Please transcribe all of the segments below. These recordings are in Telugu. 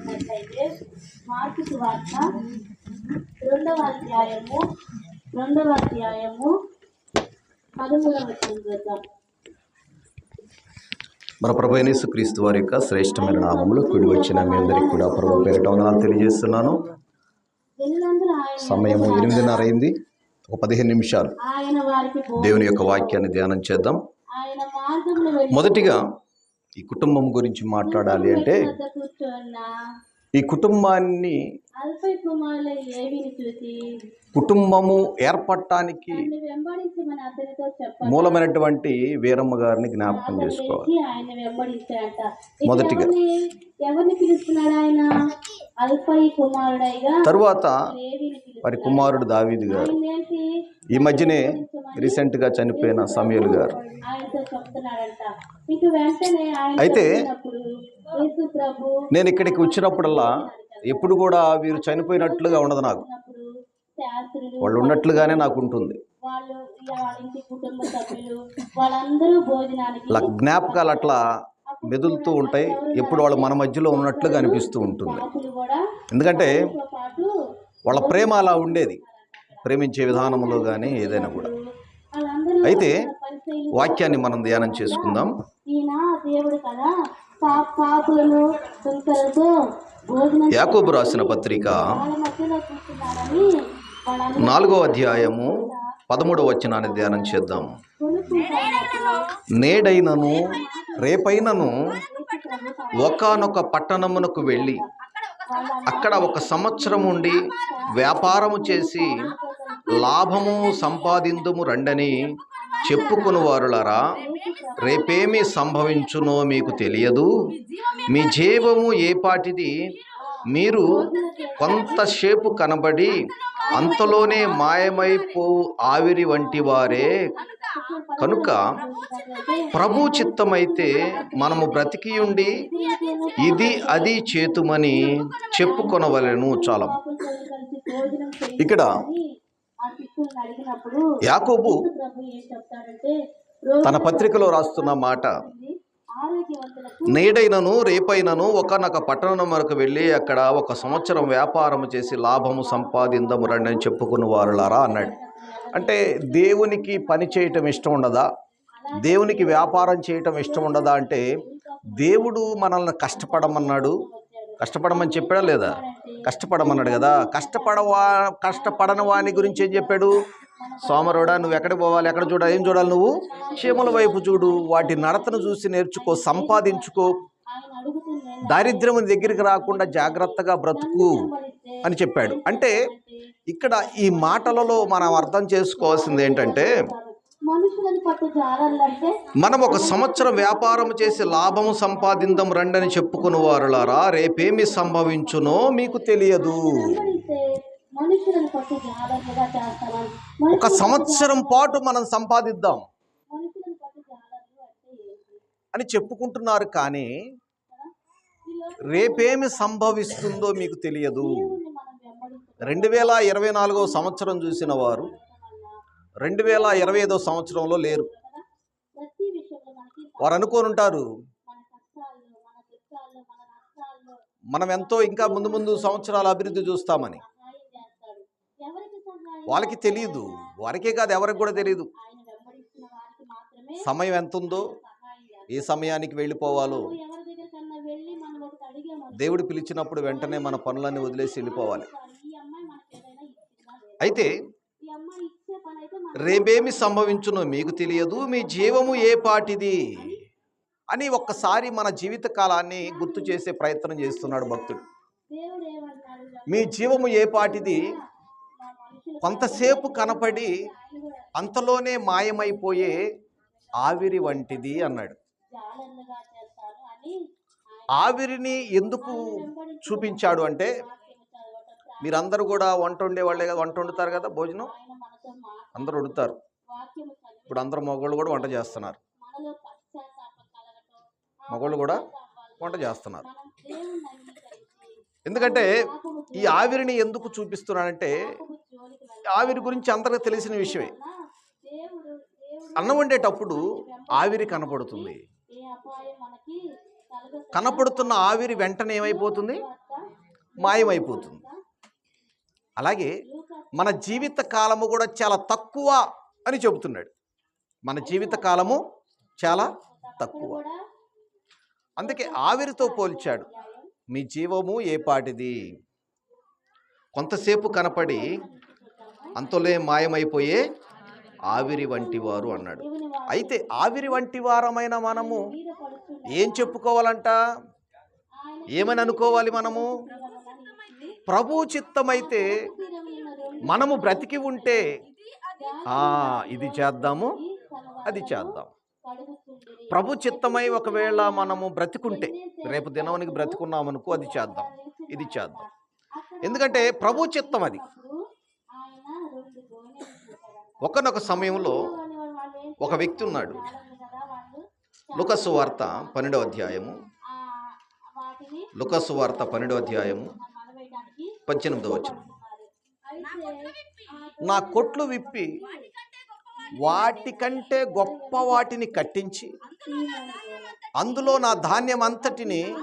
చూసినట్లయితే మార్పు సువార్త రెండవ అధ్యాయము రెండవ అధ్యాయము పదమూడవ చూద్దాం. మన ప్రభు యేసు క్రీస్తు వారి యొక్క శ్రేష్టమైన నామములు కూడి వచ్చిన మీ అందరికీ కూడా ప్రభు పేరిట వందనాలు తెలియజేస్తున్నాను. సమయము ఎనిమిదిన్నర అయింది. ఒక పదిహేను నిమిషాలు. దేవుని యొక్క వాక్యాన్ని ధ్యానం చేద్దాం. మొదటిగా ఈ కుటుంబం గురించి మాట్లాడాలి అంటే ఈ కుటుంబాన్ని కుటుంబము ఏర్పడటానికి మూలమైనటువంటి వీరమ్మ గారిని జ్ఞాపకం చేసుకోవాలి. మొదటిగా. తరువాత వారి కుమారుడు దావీదు గారు. ఈ మధ్యనే రీసెంట్గా చనిపోయిన సమయలు గారు. అయితే నేను ఇక్కడికి వచ్చినప్పుడల్లా ఎప్పుడు కూడా వీరు చనిపోయినట్లుగా ఉండదు నాకు. వాళ్ళు ఉన్నట్లుగానే నాకు ఉంటుంది. జ్ఞాపకాలు అట్లా మెదులుతూ ఉంటాయి. ఎప్పుడు వాళ్ళు మన మధ్యలో ఉన్నట్లుగా అనిపిస్తూ ఉంటుంది. ఎందుకంటే వాళ్ళ ప్రేమ అలా ఉండేది. ప్రేమించే విధానంలో కానీ ఏదైనా కూడా. అయితే వాక్యాన్ని మనం ధ్యానం చేసుకుందాం. యాకోబు రాసిన పత్రిక నాలుగో అధ్యాయము పదమూడవ వచనాన్ని ధ్యానం చేద్దాం. నేడైనను రేపైనను ఒకానొక పట్టణమునకు వెళ్ళి అక్కడ ఒక సంవత్సరం ఉండి వ్యాపారము చేసి లాభము సంపాదిందుము రండని చెప్పుకుని వారులరా రేపేమి సంభవించునో మీకు తెలియదు. మీ జీవము ఏ పాటిది? మీరు కొంతసేపు కనబడి అంతలోనే మాయమైపో ఆవిరి వంటి వారే కనుక ప్రభు చిత్తమైతే మనము బ్రతికి ఉండి ఇది అది చేతుమని చెప్పుకొనవలను చాలా ఇక్కడ యాకోబు తన పత్రికలో రాస్తున్న మాట నేడైనను రేపైనను ఒకనొక పట్టణం వరకు వెళ్ళి అక్కడ ఒక సంవత్సరం వ్యాపారం చేసి లాభము సంపాదిందము రండి అని చెప్పుకున్న వారులారా అన్నాడు. అంటే దేవునికి పని చేయటం ఇష్టం ఉండదా? దేవునికి వ్యాపారం చేయటం ఇష్టం ఉండదా అంటే దేవుడు మనల్ని కష్టపడమన్నాడు. కష్టపడమని చెప్పాడా లేదా? కష్టపడమన్నాడు కదా. కష్టపడవా కష్టపడని వాని గురించి ఏం చెప్పాడు? సోమరుడా నువ్వు ఎక్కడ పోవాలి? ఎక్కడ చూడాలి ఏం చూడాలి నువ్వు? చీమల వైపు చూడు వాటి నడతను చూసి నేర్చుకో సంపాదించుకో. దారిద్ర్యం దగ్గరికి రాకుండా జాగ్రత్తగా బ్రతుకు అని చెప్పాడు. అంటే ఇక్కడ ఈ మాటలలో మనం అర్థం చేసుకోవాల్సింది ఏంటంటే మనం ఒక సంవత్సరం వ్యాపారం చేసి లాభము సంపాదిందం రండని చెప్పుకుని వారులారా రేపేమి సంభవించునో మీకు తెలియదు. మనుషులను పట్టు జాగ్రత్తగా చేస్తామని. ఒక సంవత్సరం పాటు మనం సంపాదిద్దాం. అని చెప్పుకుంటున్నారు కానీ రేపేమి సంభవిస్తుందో మీకు తెలియదు. రెండు వేల ఇరవై నాలుగో సంవత్సరం చూసిన వారు రెండు వేల ఇరవై ఐదో సంవత్సరంలో లేరు. వారు అనుకోని ఉంటారు. మనం ఎంతో ఇంకా ముందు ముందు సంవత్సరాల అభివృద్ధి చూస్తామని. వాళ్ళకి తెలియదు వారికే కాదు ఎవరికి కూడా తెలియదు సమయం ఎంత ఉందో ఏ సమయానికి వెళ్ళిపోవాలో. దేవుడు పిలిచినప్పుడు వెంటనే మన పనులన్నీ వదిలేసి వెళ్ళిపోవాలి. అయితే రేపేమి సంభవించునో మీకు తెలియదు మీ జీవము ఏ పాటిది అని ఒక్కసారి మన జీవిత కాలాన్ని గుర్తు చేసే ప్రయత్నం చేస్తున్నాడు భక్తుడు. మీ జీవము ఏ పాటిది? కొంతసేపు కనపడి అంతలోనే మాయమైపోయే ఆవిరి వంటిది అన్నాడు. ఆవిరిని ఎందుకు చూపించాడు అంటే మీరందరూ కూడా వంట వండే వాళ్ళే కదా వంట వండుతారు కదా భోజనం? అందరూ వండుతారు. ఇప్పుడు అందరు మగవాళ్ళు కూడా వంట చేస్తున్నారు. మగవాళ్ళు కూడా వంట చేస్తున్నారు. ఎందుకంటే ఈ ఆవిరిని ఎందుకు చూపిస్తున్నానంటే ఆవిరి గురించి అందరికి తెలిసిన విషయమే. అన్నం వండేటప్పుడు ఆవిరి కనపడుతుంది. కనపడుతున్న ఆవిరి వెంటనే ఏమైపోతుంది? మాయమైపోతుంది. అలాగే మన జీవిత కాలము కూడా చాలా తక్కువ అని చెబుతున్నాడు. మన జీవిత కాలము చాలా తక్కువ. అందుకే ఆవిరితో పోల్చాడు. మీ జీవము ఏ పాటిది? కొంతసేపు కనపడి అంతలో మాయమైపోయే ఆవిరి వంటి వారు అన్నాడు. అయితే ఆవిరి వంటి వారమైన మనము ఏం చెప్పుకోవాలంట? ఏమని అనుకోవాలి మనము? ప్రభు చిత్తమైతే మనము బ్రతికి ఉంటే ఇది చేద్దాము అది చేద్దాం. ప్రభు చిత్తమై ఒకవేళ మనము బ్రతికుంటే రేపు దినమునికి బ్రతికున్నామనుకో అది చేద్దాం. ఇది చేద్దాం. ఎందుకంటే ప్రభు చిత్తం అది. ఒకనొక సమయంలో ఒక వ్యక్తి ఉన్నాడు. లుకస్సు వార్త పన్నెండవ అధ్యాయము. లుకస్సు వార్త పన్నెండవ అధ్యాయము పద్దెనిమిదవ వచ్చిన నా కొట్లు విప్పి. వాటికంటే గొప్ప వాటిని కట్టించి అందులో నా ధాన్యం అంతటిని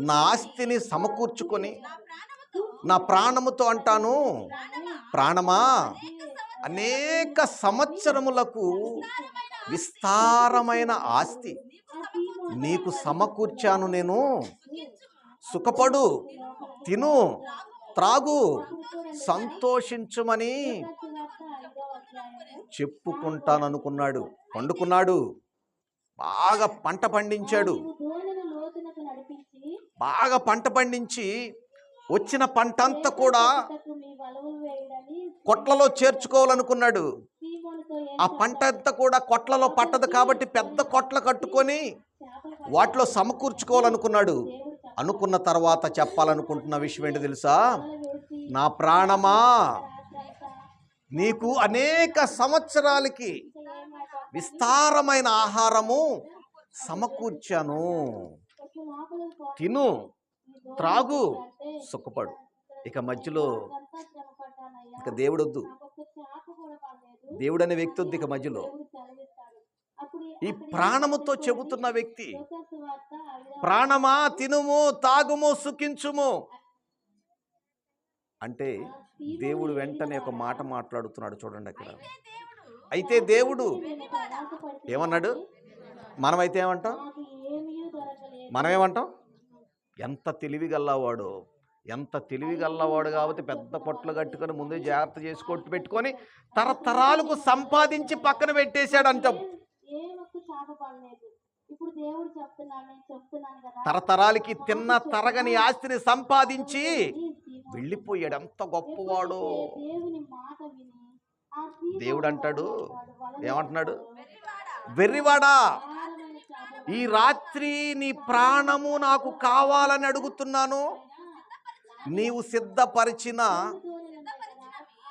నా ఆస్తిని సమకూర్చుకొని నా ప్రాణముతో అంటాను ప్రాణమా? అనేక సంవత్సరములకు విస్తారమైన ఆస్తి నీకు సమకూర్చాను నేను. సుఖపడు తిను త్రాగు సంతోషించుమని చెప్పుకుంటాననుకున్నాడు. పండుకున్నాడు. బాగా పంట పండించాడు. బాగా పంట పండించి వచ్చిన పంట అంతా కూడా కొట్లలో చేర్చుకోవాలనుకున్నాడు. ఆ పంట అంతా కూడా కొట్లలో పట్టదు కాబట్టి పెద్ద కొట్ల కట్టుకొని వాటిలో సమకూర్చుకోవాలనుకున్నాడు. అనుకున్న తర్వాత చెప్పాలనుకుంటున్న విషయం ఏంటి తెలుసా? నా ప్రాణమా? నీకు అనేక సంవత్సరాలకి విస్తారమైన ఆహారము సమకూర్చాను. తిను త్రాగు సుఖపడు. ఇక మధ్యలో ఇక దేవుడొద్దు. వద్దు దేవుడు అనే వ్యక్తి వద్దు ఇక మధ్యలో. ఈ ప్రాణముతో చెబుతున్న వ్యక్తి ప్రాణమా తినుము తాగుము సుఖించుము? అంటే దేవుడు వెంటనే ఒక మాట మాట్లాడుతున్నాడు చూడండి అక్కడ. అయితే దేవుడు ఏమన్నాడు? మనమైతే ఏమంటాం? నాకు ఏమీ దొరకలేదు మనం ఏమంటాం ఎంత తెలివి గల్లవాడు ఎంత తెలివి గల్లవాడు కాబట్టి పెద్ద పొట్లు కట్టుకొని ముందే జాగ్రత్త చేసి కొట్టు పెట్టుకొని తరతరాలకు సంపాదించి పక్కన పెట్టేశాడు అంటాం ఇప్పుడు దేవుడు నేను చెప్తున్నాను కదా. తరతరాలకి తిన్న తరగని ఆస్తిని సంపాదించి వెళ్ళిపోయాడు. ఎంత గొప్పవాడు. దేవుని మాట విని ఆ సీమోను దేవుడు అంటాడు ఏమంటున్నాడు? వెర్రివాడా. ఈ రాత్రి నీ ప్రాణము నాకు కావాలని అడుగుతున్నాను. నీవు సిద్ధపరిచిన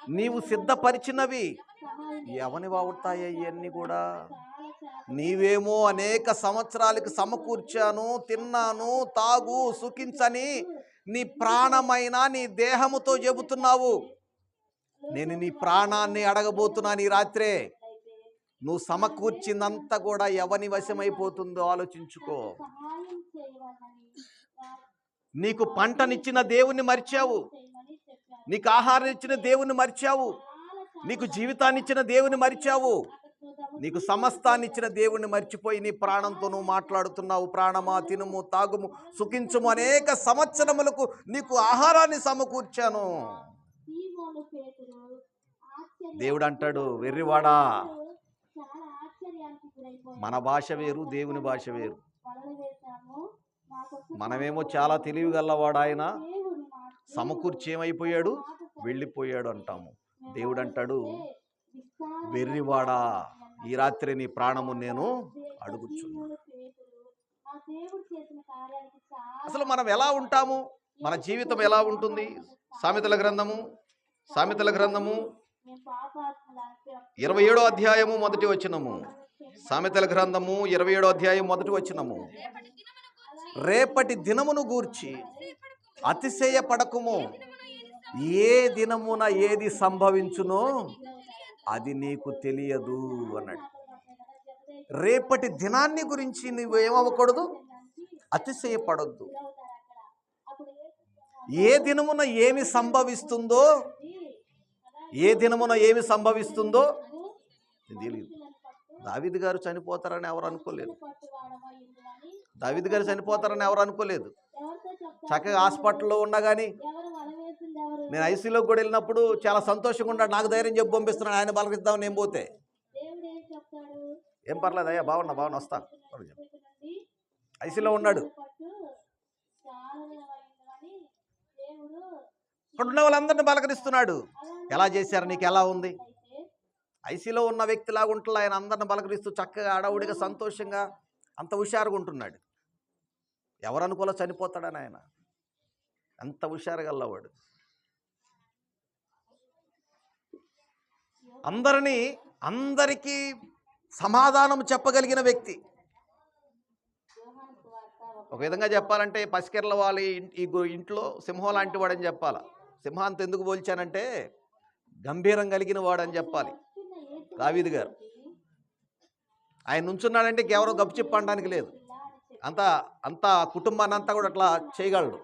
నీవు సిద్ధపరిచినవి. ఎవని వాగుతాయి ఇవన్నీ కూడా? నీవేమో అనేక సంవత్సరాలకి సమకూర్చాను తిన్నాను తాగు సుఖించని నీ ప్రాణమైన నీ దేహముతో చెబుతున్నావు. నేను నీ ప్రాణాన్ని అడగబోతున్నాను ఈ రాత్రే. నువ్వు సమకూర్చిందంతా కూడా ఎవని వశమైపోతుందో ఆలోచించుకో. నీకు పంటనిచ్చిన దేవుణ్ణి మర్చావు. నీకు ఆహారం ఇచ్చిన దేవుణ్ణి మర్చావు. నీకు జీవితాన్ని ఇచ్చిన దేవుని మరిచావు. నీకు సమస్తాన్ని ఇచ్చిన దేవుణ్ణి మర్చిపోయి నీ ప్రాణంతో నువ్వు మాట్లాడుతున్నావు. ప్రాణమా తినుము తాగుము సుఖించుము అనేక సంవత్సరములకు నీకు ఆహారాన్ని సమకూర్చాను. దేవుడు అంటాడు వెర్రివాడా మన భాష వేరు దేవుని భాష వేరు. మనమేమో చాలా తెలివి గల్లవాడు ఆయన సమకూర్చి ఏమైపోయాడు? వెళ్ళిపోయాడు అంటాము. దేవుడు అంటాడు వెర్రివాడా? ఈ రాత్రి నీ ప్రాణము నేను అడుగుచున్నాను. అసలు మనం ఎలా ఉంటాము? మన జీవితం ఎలా ఉంటుంది? సామెతల గ్రంథము సామెతల గ్రంథము ఇరవై ఏడో అధ్యాయము మొదటి వచ్చినము సామెతల గ్రంథము ఇరవై ఏడో అధ్యాయం మొదటి వచ్చినము రేపటి దినమును గూర్చి అతిశయపడకుము. ఏ దినమున ఏది సంభవించునో? అది నీకు తెలియదు అన్నాడు. రేపటి దినాన్ని గురించి నువ్వు ఏమవ్వకూడదు అతిశయపడొద్దు. ఏ దినమున ఏమి సంభవిస్తుందో ఏ దినమున ఏమి సంభవిస్తుందో తెలియదు దావిద్ గారు చనిపోతారని ఎవరు అనుకోలేదు. దావిద్ గారు చనిపోతారని ఎవరు అనుకోలేదు. చక్కగా హాస్పిటల్లో ఉన్నా కానీ నేను ఐసీలోకి కూడా వెళ్ళినప్పుడు చాలా సంతోషంగా ఉన్నాడు. నాకు ధైర్యం చెప్పి పంపిస్తున్నాను ఆయన బలకిద్దామని నేను పోతే. ఏం ఏం పర్లేదు అయ్యా బాగున్నా బాగున్నా వస్తా. నుండి ఐసీలో ఉన్నాడు. అక్కడ ఉన్న వాళ్ళందరినీ బలకరిస్తున్నాడు ఎలా చేశారు? నీకు ఎలా ఉంది? ఐసీలో ఉన్న వ్యక్తిలాగా ఉంటున్నా ఆయన అందరిని బలకరిస్తూ చక్కగా అడవుడిగా సంతోషంగా అంత హుషారుగా ఉంటున్నాడు. ఎవరు అనుకోలో చనిపోతాడని ఆయన. అంత హుషారుగా అల్లవాడు అందరినీ అందరికీ సమాధానం చెప్పగలిగిన వ్యక్తి. ఒక విధంగా చెప్పాలంటే పసికెర్ల వాళ్ళ ఈ ఇంట్లో సింహం లాంటి వాడని చెప్పాలి? సింహాంత ఎందుకు పోల్చానంటే గంభీరం కలిగిన వాడని చెప్పాలి. దావీద్ గారు. ఆయన నుంచున్నాడంటే ఎవరో గప్పు చెప్పడానికి లేదు. అంత అంత కుటుంబాన్ని అంతా కూడా అట్లా చేయగలడు.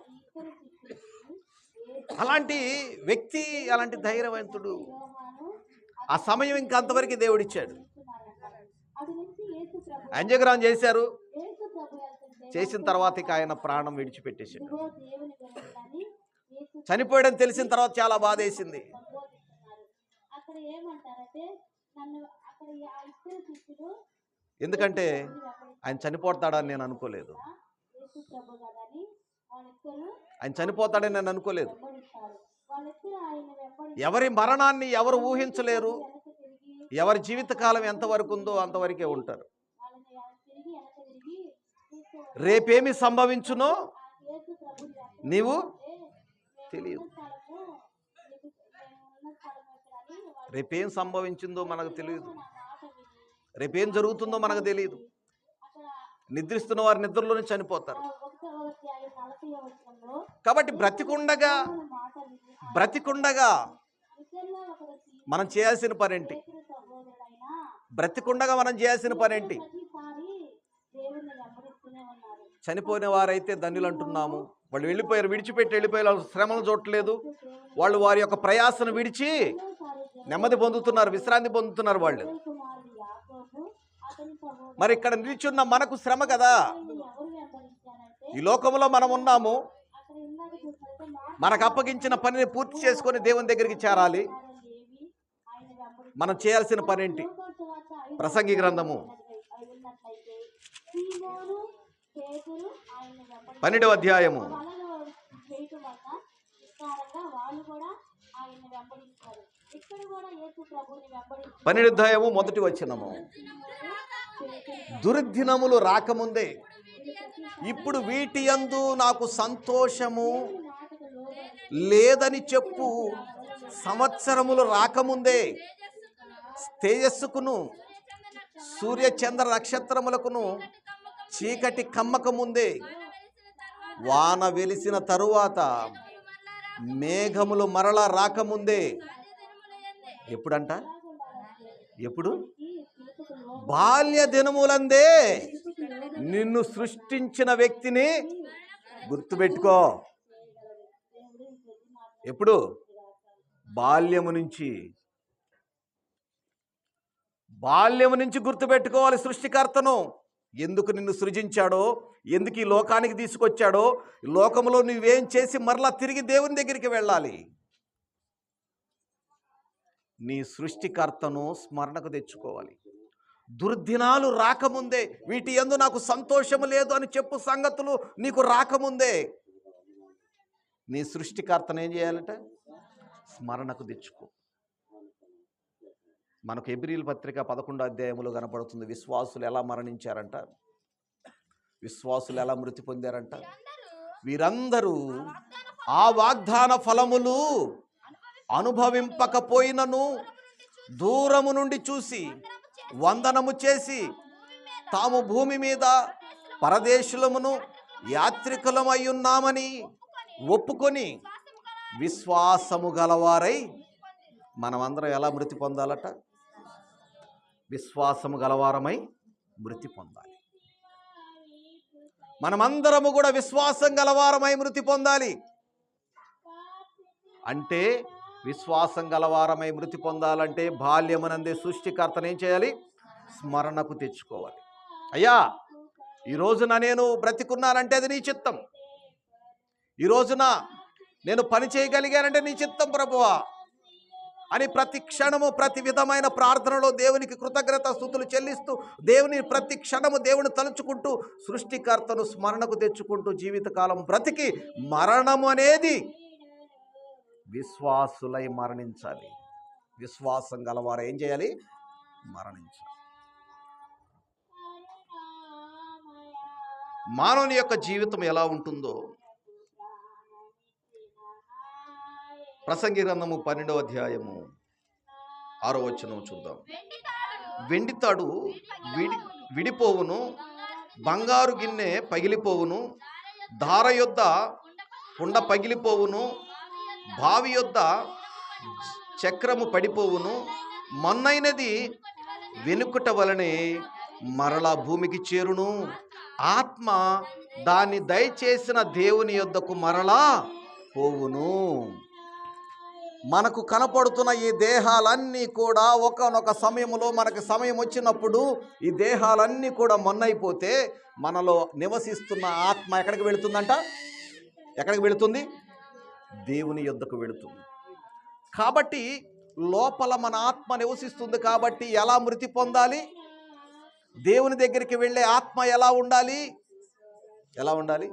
అలాంటి వ్యక్తి అలాంటి ధైర్యవంతుడు ఆ సమయం ఇంకా అంతవరకు దేవుడిచ్చాడు. అంజగ్రహం చేశారు. చేసిన తర్వాత ఇక ఆయన ప్రాణం విడిచిపెట్టేశాడు. చనిపోయాడని తెలిసిన తర్వాత చాలా బాధ వేసింది ఎందుకంటే ఆయన చనిపోతాడని నేను అనుకోలేదు. ఆయన చనిపోతాడని నేను అనుకోలేదు. ఎవరి మరణాన్ని ఎవరు ఊహించలేరు. ఎవరి జీవితకాలం ఎంతవరకు ఉందో అంతవరకే ఉంటారు. రేపేమి సంభవించునో నీవు తెలియదు. రేపేం సంభవించిందో మనకు తెలియదు. రేపేం జరుగుతుందో మనకు తెలియదు. నిద్రిస్తున్న వారి నిద్రలోనే చనిపోతారు. కాబట్టి బ్రతికుండగా బ్రతికుండగా మనం చేయాల్సిన పనేంటి? ఏంటి బ్రతికుండగా మనం చేయాల్సిన పనేంటి? ఏంటి చనిపోయిన వారైతే ధన్యులు అంటున్నాము. వాళ్ళు వెళ్ళిపోయారు విడిచిపెట్టి వెళ్ళిపోయారు శ్రమలు చూడట్లేదు. వాళ్ళు వారి యొక్క ప్రయాసను విడిచి నెమ్మది పొందుతున్నారు విశ్రాంతి పొందుతున్నారు వాళ్ళు. మరి ఇక్కడ నిలిచున్న మనకు శ్రమ కదా? ఈ లోకంలో మనం ఉన్నాము అక్కడ ఇందాక చూసినట్టే మాట మనకు అప్పగించిన పనిని పూర్తి చేసుకొని దేవుని దగ్గరికి చేరాలి. మనం చేయాల్సిన పనేంటి? ప్రసంగి గ్రంథము. పన్నెండవ అధ్యాయము. పన్నెండు అధ్యాయము మొదటి వచ్చినము దుర్దినములు రాకముందే ఇప్పుడు వీటి అందు నాకు సంతోషము. లేదని చెప్పు. సంవత్సరములు రాకముందే తేజస్సుకును సూర్యచంద్ర నక్షత్రములకును చీకటి కమ్మకముందే వాన వెలిసిన తరువాత మేఘములు మరల రాకముందే. ఎప్పుడంట? ఎప్పుడు? బాల్య దినములందే నిన్ను సృష్టించిన వ్యక్తిని గుర్తుపెట్టుకో. ఎప్పుడు? బాల్యము నుంచి. బాల్యము నుంచి గుర్తుపెట్టుకోవాలి సృష్టికర్తను. ఎందుకు నిన్ను సృజించాడో? ఎందుకు ఈ లోకానికి తీసుకొచ్చాడో? ఈ లోకంలో నువ్వేం చేసి మరలా తిరిగి దేవుని దగ్గరికి వెళ్ళాలి? నీ సృష్టికర్తను స్మరణకు తెచ్చుకోవాలి. దుర్దినాలు రాకముందే వీటి ఎందు నాకు సంతోషము లేదు అని చెప్పు సంగతులు నీకు రాకముందే. నీ సృష్టికర్తను ఏం చేయాలట? స్మరణకు తెచ్చుకో. మనకు ఎబ్రిల్ పత్రిక పదకొండో అధ్యాయంలో కనపడుతుంది విశ్వాసులు ఎలా మరణించారంట? విశ్వాసులు ఎలా మృతి పొందారంట? వీరందరూ ఆ వాగ్దాన ఫలములు అనుభవింపకపోయినను దూరము నుండి చూసి వందనము చేసి తాము భూమి మీద పరదేశులమును యాత్రికులమై ఉన్నామని ఒప్పుకొని విశ్వాసము గలవారై మనమందరం ఎలా మృతి పొందాలట? విశ్వాసము గలవారమై మృతి పొందాలి. మనమందరము కూడా విశ్వాసం గలవారమై మృతి పొందాలి. అంటే విశ్వాసం గలవారమై మృతి పొందాలంటే బాల్యమునందే సృష్టికర్తను ఏం చేయాలి? స్మరణకు తెచ్చుకోవాలి. అయ్యా ఈరోజున నేను బ్రతికున్నానంటే అది నీ చిత్తం. ఈ రోజున నేను పని చేయగలిగానంటే నీ చిత్తం ప్రభువా. అని ప్రతి క్షణము ప్రతి విధమైన ప్రార్థనలో దేవునికి కృతజ్ఞత స్థుతులు చెల్లిస్తూ దేవుని ప్రతి క్షణము దేవుని తలుచుకుంటూ సృష్టికర్తను స్మరణకు తెచ్చుకుంటూ జీవితకాలం బ్రతికి మరణము అనేది విశ్వాసులై మరణించాలి. విశ్వాసం గలవారు ఏం చేయాలి? మరణించాలి. మానవుని యొక్క జీవితం ఎలా ఉంటుందో ప్రసంగి గ్రంథము పన్నెండవ అధ్యాయము ఆరో వచనం చూద్దాం. వెండితాడు విడి విడిపోవును బంగారు గిన్నె పగిలిపోవును దార యొద్ద కుండ పగిలిపోవును బావి యొద్ద చక్రము పడిపోవును మన్నైనది వెనుకుట వలనే మరలా భూమికి చేరును. ఆత్మ దాన్ని దయచేసిన దేవుని యొద్దకు మరలా పోవును. మనకు కనపడుతున్న ఈ దేహాలన్నీ కూడా ఒకనొక సమయంలో మనకు సమయం వచ్చినప్పుడు ఈ దేహాలన్నీ కూడా మొన్నైపోతే మనలో నివసిస్తున్న ఆత్మ ఎక్కడికి వెళుతుందంట? ఎక్కడికి వెళుతుంది? దేవుని యొద్దకు వెళుతుంది. కాబట్టి లోపల మన ఆత్మ నివసిస్తుంది కాబట్టి ఎలా మృతి పొందాలి? దేవుని దగ్గరికి వెళ్ళే ఆత్మ ఎలా ఉండాలి? ఎలా ఉండాలి?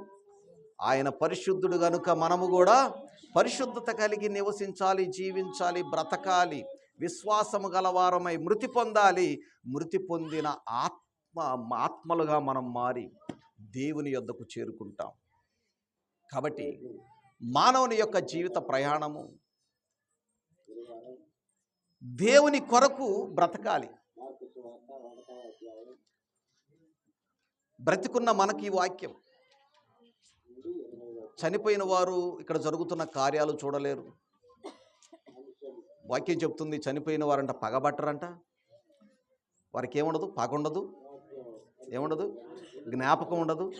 ఆయన పరిశుద్ధుడు కనుక మనము కూడా పరిశుద్ధత కలిగి నివసించాలి జీవించాలి బ్రతకాలి విశ్వాసము గలవారమై మృతి పొందాలి. మృతి పొందిన ఆత్మ ఆత్మలుగా మనం మారి దేవుని యొద్దకు చేరుకుంటాం. కాబట్టి మానవుని యొక్క జీవిత ప్రయాణము దేవుని కొరకు బ్రతకాలి. బ్రతికున్న మనకి ఈ వాక్యం చనిపోయిన వారు ఇక్కడ జరుగుతున్న కార్యాలు చూడలేరు. వాక్యం చెప్తుంది చనిపోయిన వారంట పగబట్టరంట. వారికి ఏముండదు పగ ఉండదు ఏముండదు? జ్ఞాపకం ఉండదు.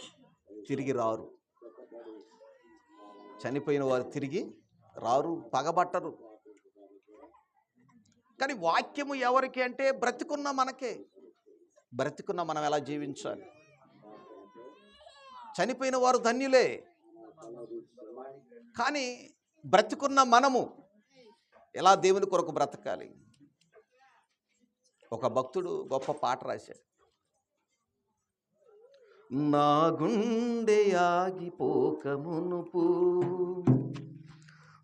తిరిగి రారు. చనిపోయిన వారు తిరిగి రారు పగబట్టరు. కానీ వాక్యము ఎవరికి అంటే బ్రతికున్న మనకే. బ్రతికున్న మనం ఎలా జీవించాలి? చనిపోయిన వారు ధన్యులే. కానీ బ్రతికున్న మనము ఎలా దేవుని కొరకు బ్రతకాలి? ఒక భక్తుడు గొప్ప పాట రాశాడు. నా గుండె ఆగిపోక మునుపు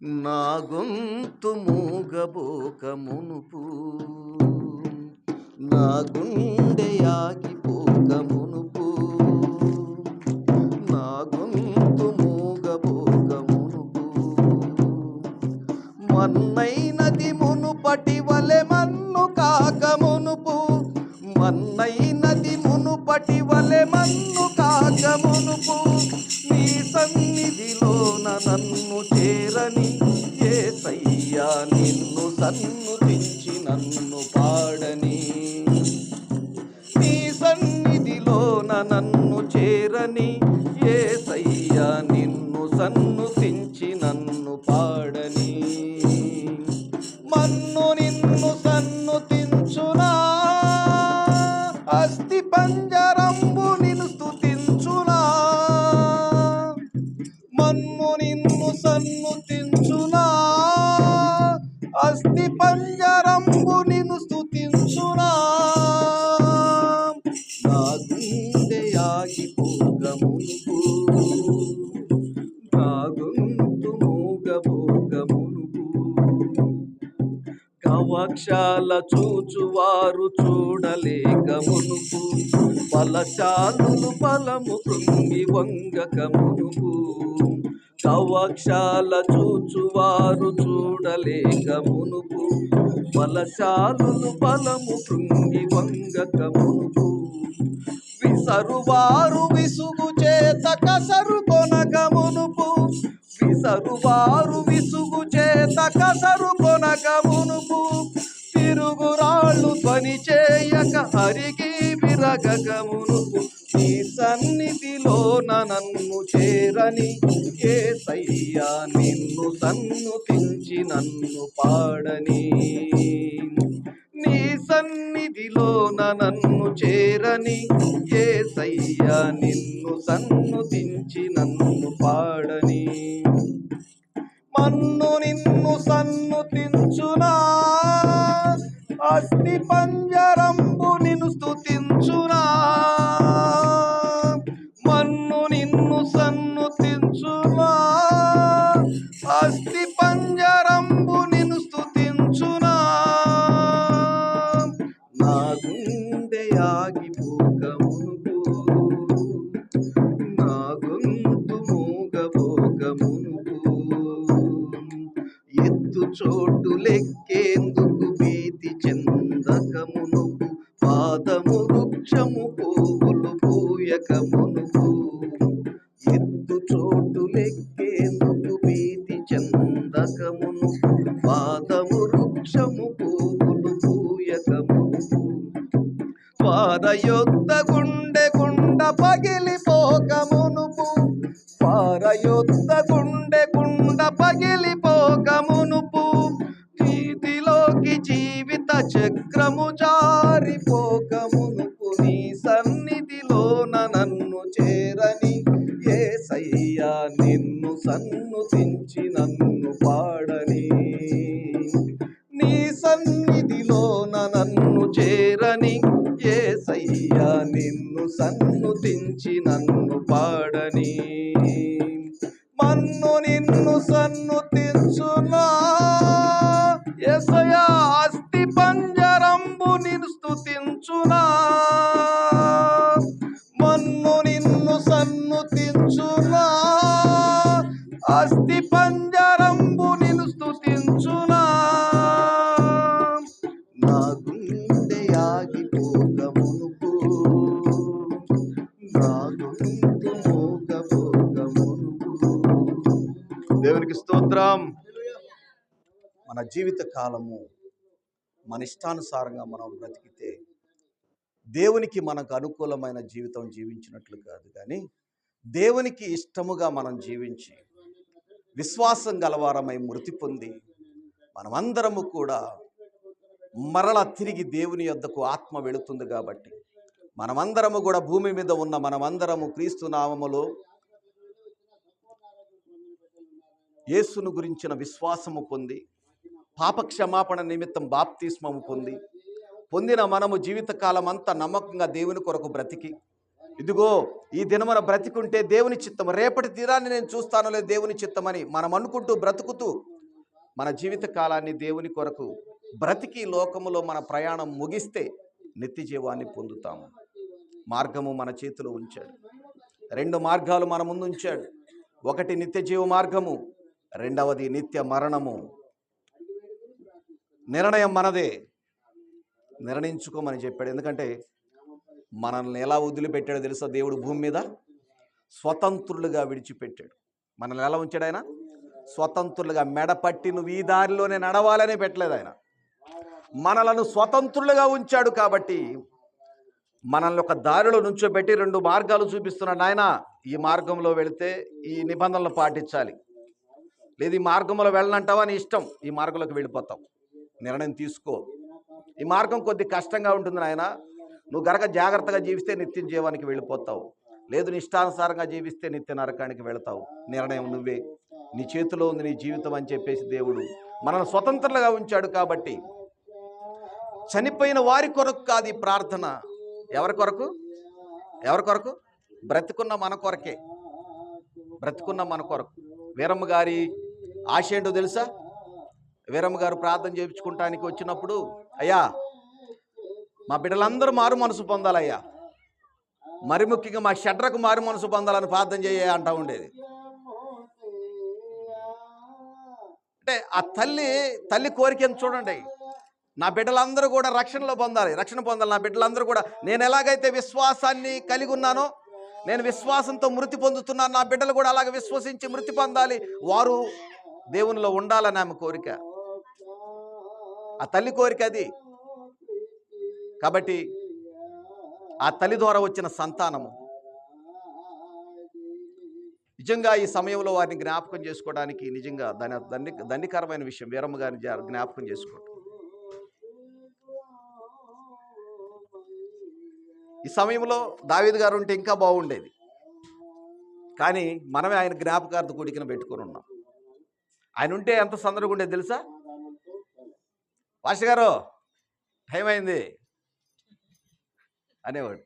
నా గొంతు మూగబోక మునుపు నా గుండె ఆగిపోక మునుపు మన్నైనది మునుపటి వలె మన్ను కాక మునుపు. మన్నైనది మునుపటి వలె మన్ను కాక మునుపు. నీ సన్నిధిలోన నన్ను చేరని ఏసయ్యా నిన్ను సన్ని అస్థి పంజరంబు కవక్షాల చూచువారు చూడలేక మునుపు ఫలశాలులు బలము కృంగి వంగక మునుపు. విసరువారు విసుగు చేత కసరు కొనక మునుపు. విసరువారు విసుగు చేత కసరు కొనక మునుపు. తిరుగురాళ్ళు పని చేయక హరికి విరగక మునుపు. నీ సన్నిధిలో నన్ను చేరని ఏసయ్యా నిన్ను సన్నుతించి నన్ను పాడని. నీ సన్నిధిలో నన్ను చేరని ఏసయ్యా నిన్ను సన్నుతించి నన్ను పాడని. మన్ను నిన్ను సన్నుతించునా? అస్థి పంజరంబు నిన్ను స్థుతించునా మన్ను నిన్ను సన్ను సన్నుతించునా? అస్థి సన్ను సన్నుతించి నన్ను పాడని. నీ సన్నిధిలోన నన్ను చేరని. ఏసయ్యా నిన్ను సన్ను సన్నుతించి నన్ను పాడని. మన్ను నిన్ను సన్ దేవునికి స్తోత్రం. మన జీవిత కాలము మన ఇష్టానుసారంగా మనం బ్రతికితే దేవునికి మనకు అనుకూలమైన జీవితం జీవించినట్లు కాదు కానీ దేవునికి ఇష్టముగా మనం జీవించి విశ్వాసం గలవారమై మృతి పొంది మనమందరము కూడా మరల తిరిగి దేవుని యొద్దకు ఆత్మ వెళుతుంది కాబట్టి మనమందరము కూడా భూమి మీద ఉన్న మనమందరము క్రీస్తు నామములో యేసును గురించిన విశ్వాసము పొంది పాపక్షమాపణ నిమిత్తం బాప్తిస్మము పొంది పొందిన మనము జీవితకాలం అంతా నమ్మకంగా దేవుని కొరకు బ్రతికి ఇదిగో ఈ దినమున బ్రతికుంటే దేవుని చిత్తం రేపటి తీరాన్ని నేను చూస్తాను లేదు దేవుని చిత్తమని మనం అనుకుంటూ బ్రతుకుతూ మన జీవితకాలాన్ని దేవుని కొరకు బ్రతికి లోకములో మన ప్రయాణం ముగిస్తే నిత్య జీవాన్ని పొందుతాము. మార్గము మన చేతిలో ఉంచాడు. రెండు మార్గాలు మన ముందు ఉంచాడు. ఒకటి నిత్య జీవ మార్గము రెండవది నిత్య మరణము. నిర్ణయం మనదే. నిర్ణయించుకోమని చెప్పాడు. ఎందుకంటే మనల్ని ఎలా వదిలిపెట్టాడో తెలుసా దేవుడు భూమి మీద? స్వతంత్రులుగా విడిచిపెట్టాడు. మనల్ని ఎలా ఉంచాడు ఆయన? స్వతంత్రులుగా మెడపట్టి నువ్వు ఈ దారిలోనే నడవాలనే పెట్టలేదు ఆయన. మనలను స్వతంత్రులుగా ఉంచాడు కాబట్టి మనల్ని ఒక దారిలో నుంచోబెట్టి రెండు మార్గాలు చూపిస్తున్నాడు ఆయన ఈ మార్గంలో వెళితే ఈ నిబంధనలు పాటించాలి. లేదు ఈ మార్గంలో వెళ్ళనంటావా? నీ ఇష్టం. ఈ మార్గంలోకి వెళ్ళిపోతావు. నిర్ణయం తీసుకో. ఈ మార్గం కొద్ది కష్టంగా ఉంటుంది నాయన. నువ్వు గనక జాగ్రత్తగా జీవిస్తే నిత్య జీవానికి వెళ్ళిపోతావు. లేదు నీ ఇష్టానుసారంగా జీవిస్తే నిత్య నరకానికి వెళతావు. నిర్ణయం నువ్వే. నీ చేతిలో ఉంది నీ జీవితం అని చెప్పేసి దేవుడు మనల్ని స్వతంత్రులుగా ఉంచాడు కాబట్టి చనిపోయిన వారి కొరకు కాదు ఈ ప్రార్థన. ఎవరి కొరకు? ఎవరి కొరకు? బ్రతికున్న మన కొరకే. బ్రతికున్న మన కొరకు. వీరమ్మ గారి ఆశ ఏంటో తెలుసా? వీరమ్మ గారు ప్రార్థన చేయించుకుంటానికి వచ్చినప్పుడు అయ్యా మా బిడ్డలందరూ మారు మనసు పొందాలయ్యా. మరి ముఖ్యంగా మా షడ్రకు మారు మనసు పొందాలని ప్రార్థన చేయ అంటా ఉండేది. అంటే ఆ తల్లి తల్లి కోరిక ఎంత చూడండి. నా బిడ్డలందరూ కూడా రక్షణలో పొందాలి. రక్షణ పొందాలి నా బిడ్డలందరూ కూడా. నేను ఎలాగైతే విశ్వాసాన్ని కలిగి ఉన్నానో నేను విశ్వాసంతో మృతి పొందుతున్నాను నా బిడ్డలు కూడా అలాగే విశ్వసించి మృతి పొందాలి. వారు దేవునిలో ఉండాలని ఆమె కోరిక. ఆ తల్లి కోరిక అది. కాబట్టి ఆ తల్లి ద్వారా వచ్చిన సంతానము. నిజంగా ఈ సమయంలో వారిని జ్ఞాపకం చేసుకోవడానికి నిజంగా దాని దండి దండికరమైన విషయం వీరమ్మ గారిని జా- జ్ఞాపకం చేసుకోవటం. ఈ సమయంలో దావీదు గారు ఉంటే ఇంకా బాగుండేది. కానీ మనమే ఆయన జ్ఞాపకార్థ కూడికను పెట్టుకొని ఉన్నాం. ఆయన ఉంటే ఎంత సందడిగా ఉండేది తెలుసా? వాష గారు టైం అయింది అనేవాడు.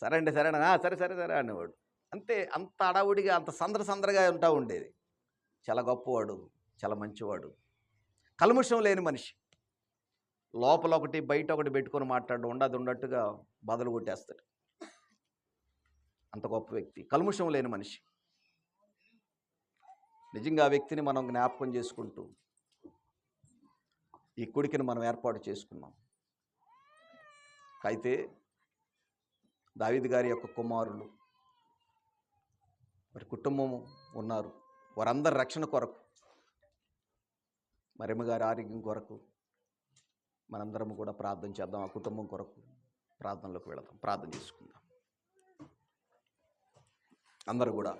సరే అండి సరేనా సరే సరే సరే అనేవాడు. అంతే అంత అడావుడిగా అంత సందర సందరగా ఉంటా ఉండేది. చాలా గొప్పవాడు చాలా మంచివాడు. కల్ముషం లేని మనిషి. లోపల ఒకటి బయట ఒకటి పెట్టుకొని మాట్లాడు ఉండదు ఉన్నట్టుగా బదులు కొట్టేస్తాడు. అంత గొప్ప వ్యక్తి. కల్ముషం లేని మనిషి. నిజంగా ఆ వ్యక్తిని మనం జ్ఞాపకం చేసుకుంటూ ఈ కొడుకుని మనం ఏర్పాటు చేసుకున్నాం. అయితే దావిద్ గారి యొక్క కుమారులు మరి కుటుంబము ఉన్నారు. వారందరి రక్షణ కొరకు మరిమ్మ గారి ఆరోగ్యం కొరకు మనందరం కూడా ప్రార్థన చేద్దాం ఆ కుటుంబం కొరకు ప్రార్థనలోకి వెళదాం ప్రార్థన చేసుకుందాం. అందరూ కూడా